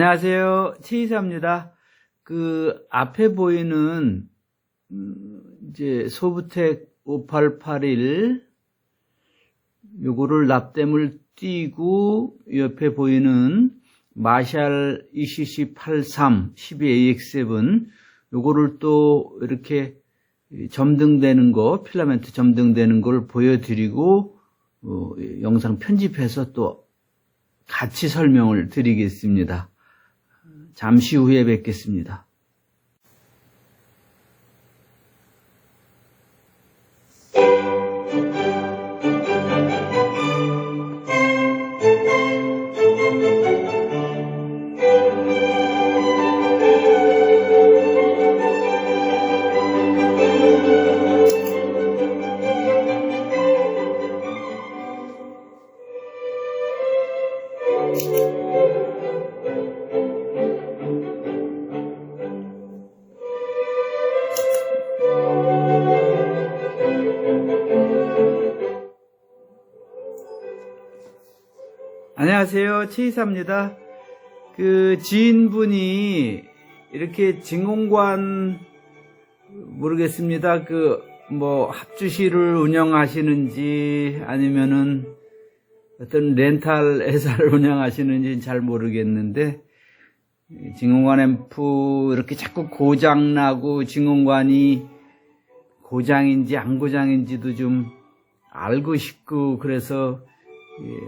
안녕하세요. 최이사입니다. 그 앞에 보이는 음, 이제 소부텍 5881 요거를 납땜을 띄고 옆에 보이는 마샬 ECC 83 12AX7 요거를 또 이렇게 점등되는 거 필라멘트 점등되는 걸 보여드리고 어, 영상 편집해서 또 같이 설명을 드리겠습니다. 잠시 후에 뵙겠습니다. 안녕하세요. 최이사입니다. 그 지인분이 이렇게 진공관 모르겠습니다. 그 뭐 합주실을 운영하시는지 아니면은 어떤 렌탈 회사를 운영하시는지 잘 모르겠는데 진공관 앰프 이렇게 자꾸 고장 나고 진공관이 고장인지 안 고장인지도 좀 알고 싶고 그래서 예,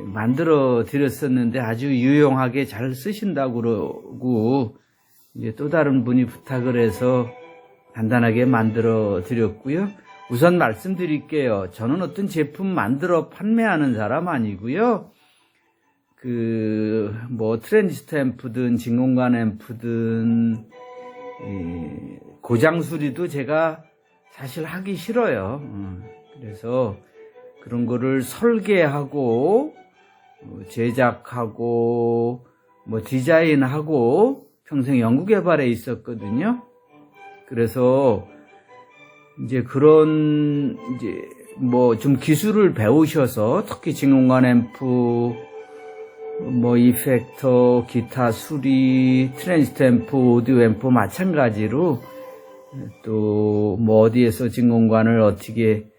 만들어 드렸었는데 아주 유용하게 잘 쓰신다고 그러고 이제 또 다른 분이 부탁을 해서 간단하게 만들어 드렸고요. 우선 말씀드릴게요. 저는 어떤 제품 만들어 판매하는 사람 아니고요. 그 뭐 트랜지스터 앰프든 진공관 앰프든 이 고장 수리도 제가 사실 하기 싫어요. 어, 그래서 그런 거를 설계하고 어, 제작하고 뭐 디자인하고 평생 연구 개발에 있었거든요. 그래서 이제 그런 이제 뭐 좀 기술을 배우셔서 특히 진공관 앰프 뭐 이펙터, 기타 수리, 트랜지스터 앰프, 오디오 앰프 마찬가지로 또 뭐 어디에서 진공관을 어떻게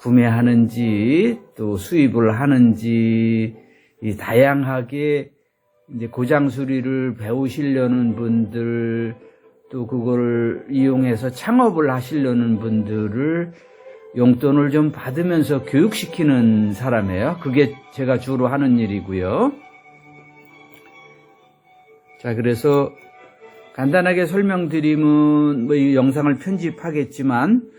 구매하는지 또 수입을 하는지 이 다양하게 이제 고장 수리를 배우시려는 분들 또 그거를 이용해서 창업을 하시려는 분들을 용돈을 좀 받으면서 교육시키는 사람이에요. 그게 제가 주로 하는 일이고요. 자, 그래서 간단하게 설명드리면 뭐 이 영상을 편집하겠지만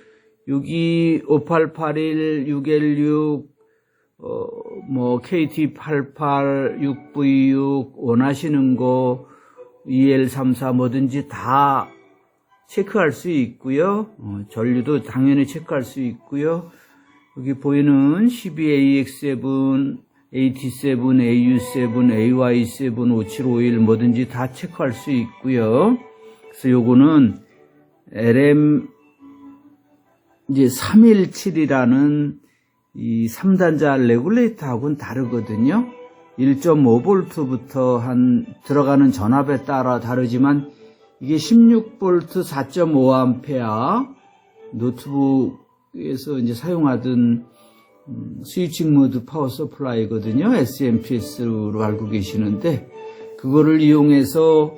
여기 5881, 616, 어, 뭐 KT88, 6V6 원하시는 거 EL34 뭐든지 다 체크할 수 있고요. 어, 전류도 당연히 체크할 수 있고요. 여기 보이는 12AX7, AT7, AU7, AY7, 5751 뭐든지 다 체크할 수 있고요. 그래서 요거는 LM 이제 317이라는 이 3단자 레귤레이터하고는 다르거든요. 1.5V부터 한 들어가는 전압에 따라 다르지만 이게 16V 4.5A 노트북에서 이제 사용하던 음, 스위칭 모드 파워 서플라이거든요. SMPS로 알고 계시는데 그거를 이용해서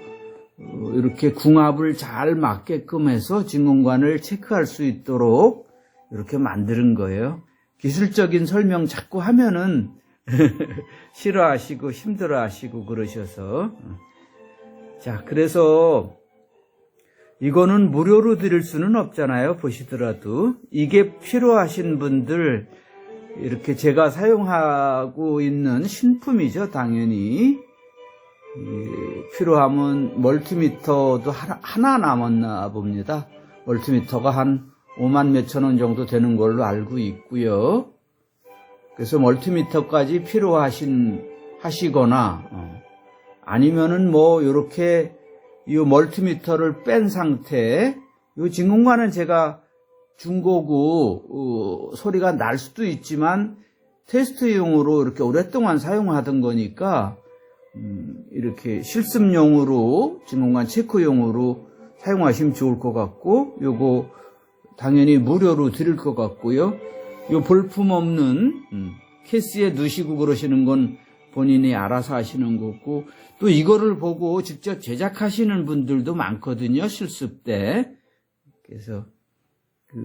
어, 이렇게 궁합을 잘 맞게끔 해서 진공관을 체크할 수 있도록 이렇게 만드는 거예요. 기술적인 설명 자꾸 하면은 싫어하시고 힘들어하시고 그러셔서. 자 그래서 이거는 무료로 드릴 수는 없잖아요. 보시더라도. 이게 필요하신 분들 이렇게 제가 사용하고 있는 신품이죠 당연히. 필요하면 멀티미터도 하나, 하나 남았나 봅니다. 멀티미터가 한 5만 몇천 원 정도 되는 걸로 알고 있고요. 그래서 멀티미터까지 필요하신 하시거나 어, 아니면은 뭐 이렇게 이 멀티미터를 뺀 상태 이 진공관은 제가 중고구 어, 소리가 날 수도 있지만 테스트용으로 이렇게 오랫동안 사용하던 거니까 음, 이렇게 실습용으로 진공관 체크용으로 사용하시면 좋을 것 같고 요거 당연히 무료로 드릴 것 같고요. 요 볼품 없는 음, 넣으시고 그러시는 건 본인이 알아서 하시는 거고 또 이거를 보고 직접 제작하시는 분들도 많거든요. 실습 때. 그래서 그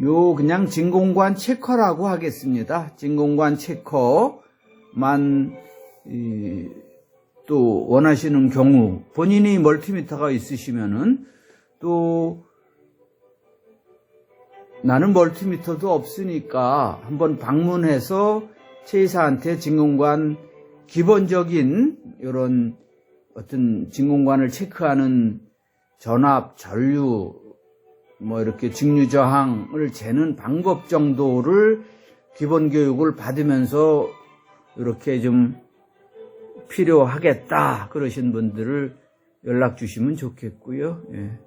요 그냥 진공관 체커라고 하겠습니다. 진공관 체커만 이, 또 원하시는 경우 본인이 멀티미터가 있으시면은 또 나는 멀티미터도 없으니까 한번 방문해서 최 이사한테 진공관 기본적인 이런 어떤 진공관을 체크하는 전압, 전류, 뭐 이렇게 직류 저항을 재는 방법 정도를 기본 교육을 받으면서 이렇게 좀 필요하겠다 그러신 분들을 연락 주시면 좋겠고요. 예.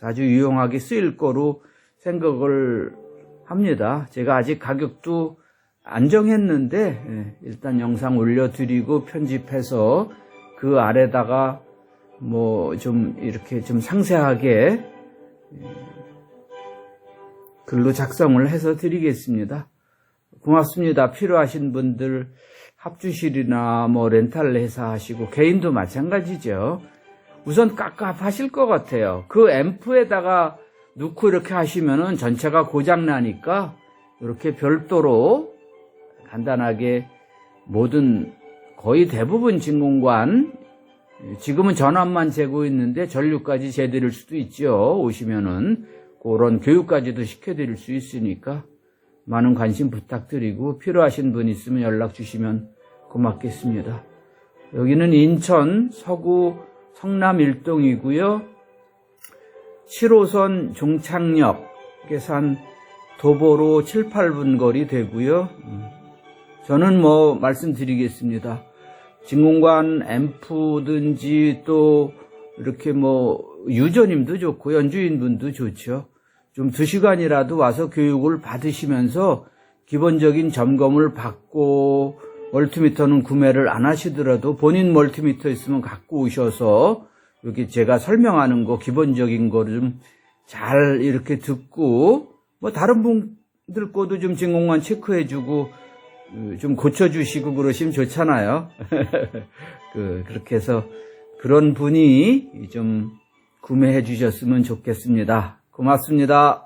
아주 유용하게 쓰일 거로 생각을 합니다. 제가 아직 가격도 안 정했는데 예, 일단 영상 올려드리고 편집해서 그 아래다가 뭐 좀 이렇게 좀 상세하게 예, 글로 작성을 해서 드리겠습니다. 고맙습니다. 필요하신 분들 합주실이나 뭐 렌탈 회사 하시고 개인도 마찬가지죠. 우선 깝깝하실 것 같아요. 그 앰프에다가 넣고 이렇게 하시면은 전체가 고장 나니까 이렇게 별도로 간단하게 모든 거의 대부분 진공관 지금은 전압만 재고 있는데 전류까지 재드릴 수도 있죠. 오시면은 그런 교육까지도 시켜드릴 수 있으니까 많은 관심 부탁드리고 필요하신 분 있으면 연락 주시면 고맙겠습니다. 여기는 인천 서구 성남 일동이고요. 7호선 종착역에서 한 도보로 7, 8분 거리 되고요. 음. 저는 뭐 말씀드리겠습니다. 진공관 앰프든지 또 이렇게 뭐 유저님도 좋고 연주인분도 좋죠. 좀두 시간이라도 와서 교육을 받으시면서 기본적인 점검을 받고 멀티미터는 구매를 안 하시더라도 본인 멀티미터 있으면 갖고 오셔서 여기 제가 설명하는 거 기본적인 거를 좀 잘 이렇게 듣고 뭐 다른 분들 거도 좀 진공관 체크해주고 그좀 고쳐주시고 그러시면 좋잖아요. 그 그렇게 해서 그런 분이 좀 구매해 주셨으면 좋겠습니다. 고맙습니다.